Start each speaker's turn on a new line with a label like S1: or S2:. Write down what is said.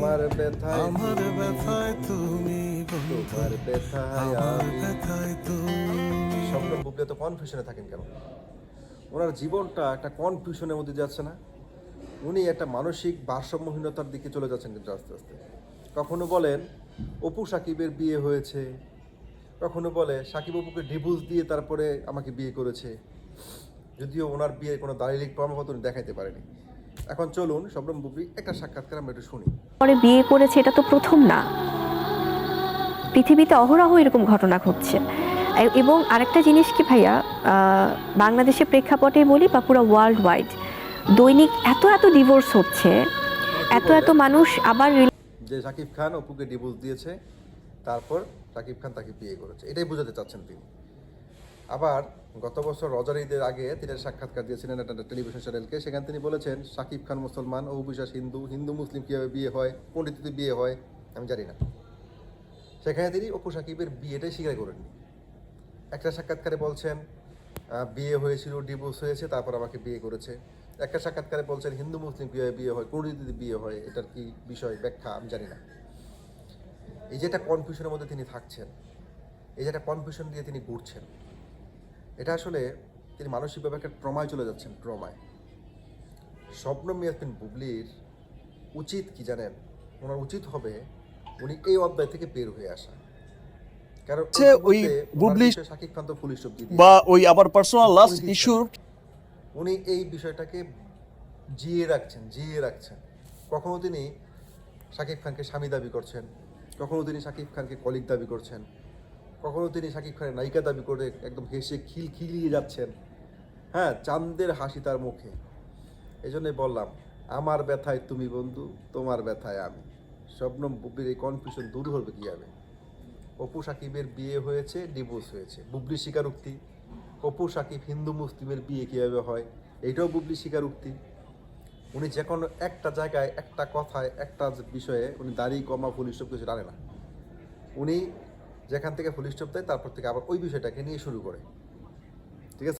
S1: তোমার ব্যথায়।
S2: আমার ব্যথায় তুমি
S1: তোমার ব্যথায়
S2: আমার
S1: আমি
S2: ব্যথায় তুমি।
S1: স্বপ্ন বুবলি তো কনফিউশনে থাকেন কেন? ওনার জীবনটা একটা কনফিউশনের মধ্যে যাচ্ছে না। উনি একটা মানসিক ভারসাম্যহীনতার দিকে চলে যাচ্ছেন কিন্তু আস্তে আস্তে। কখনো বলেন অপু সাকিবের বিয়ে হয়েছে। কখনো বলে সাকিব অপুকে ডিভোর্স দিয়ে তারপরে আমাকে বিয়ে করেছে। যদিও ওনার বিয়ের কোনো দালিলিক প্রমাণপত্র দেখাইতে পারেনি। এখন চলুন শবনম বুবলি একটা সাক্ষাৎকার আমরা একটু শুনি।
S3: পরে বিয়ে করেছে এটা তো প্রথম না। পৃথিবীতে অহরহ এরকম ঘটনা ঘটছে। এবং আরেকটা জিনিস কি ভাইয়া বাংলাদেশের প্রেক্ষাপটে বলি বা পুরো ওয়ার্ল্ড ওয়াইড দৈনিক এত এত ডিভোর্স হচ্ছে এত এত মানুষ আবার
S1: যে শাকিব খান অপুকে ডিভোর্স দিয়েছে তারপর শাকিব খান তাকে বিয়ে করেছে। এটাই বোঝাতে চাচ্ছেন তিনি। আবার গত বছর রজার ঈদের আগে তিনি সাক্ষাৎকার দিয়েছিলেন একটা টেলিভিশন চ্যানেলকে। সেখানে তিনি বলেছেন, শাকিব খান মুসলমান, ও বিশ্বাস হিন্দু হিন্দু মুসলিম কীভাবে বিয়ে হয় কোন পণ্ডিততে বিয়ে হয়, আমি জানি না। সেখানে তিনি অপু সাকিবের বিয়েটাই স্বীকার করেননি একটা সাক্ষাৎকারে বলছেন বিয়ে হয়েছিল, ডিভোর্স হয়েছে, তারপর আমাকে বিয়ে করেছে। একটা সাক্ষাৎকারে বলছেন, হিন্দু, মুসলিম কীভাবে বিয়ে হয় কোন রীতিতে বিয়ে হয়, এটার কি বিষয় ব্যাখ্যা, আমি জানি না। এই যে একটা কনফিউশনের মধ্যে তিনি থাকছেন, এই যে একটা কনফিউশন দিয়ে তিনি ঘুরছেন এটা আসলে তিনি মানসিকভাবে একটা ট্রমায় চলে যাচ্ছেন ট্রমায়। স্বপ্ন মিয়াসমিন বুবলির উচিত কি জানেন? ওনার উচিত হবে উনি এই অধ্যায় থেকে বের হয়ে আসা। কারণ
S4: ওই বুবলি-
S1: শাকিব খান তো ফুল স্টপ দিয়ে
S4: বা ওই আবার পার্সোনাল লাস্ট। ইস্যুর
S1: উনি এই বিষয়টাকে জিয়ে রাখছেন জিয়ে রাখছেন। কখনো তিনি শাকিব খানকে স্বামী দাবি করছেন কখনো তিনি শাকিব খানকে কলিগ দাবি করছেন। কখনো তিনি শাকিব খানের নায়িকা দাবি করে একদম হেসে খিল খিলিয়ে যাচ্ছেন। হ্যাঁ চাঁদের হাসি তার মুখে। এই জন্যই বললাম, আমার ব্যথায় তুমি বন্ধু, তোমার ব্যথায় আমি। শবনম বুবলির এই কনফিউশন দূর হবে কীভাবে? অপু সাকিবের বিয়ে হয়েছে ডিভোর্স হয়েছে। বুবলি স্বীকারোক্তি। অপু সাকিব হিন্দু মুসলিমের বিয়ে কীভাবে হয়? এইটাও বুবলি স্বীকারোক্তি। উনি যে কোনো একটা জায়গায় একটা কথায়, একটা বিষয়ে উনি দাড়ি, কমা, ফুল সব কিছু জানে না। উনি যেখান থেকে ফুল স্টপ দেয় তারপর থেকে আবার ওই বিষয়টাকে নিয়ে শুরু করে।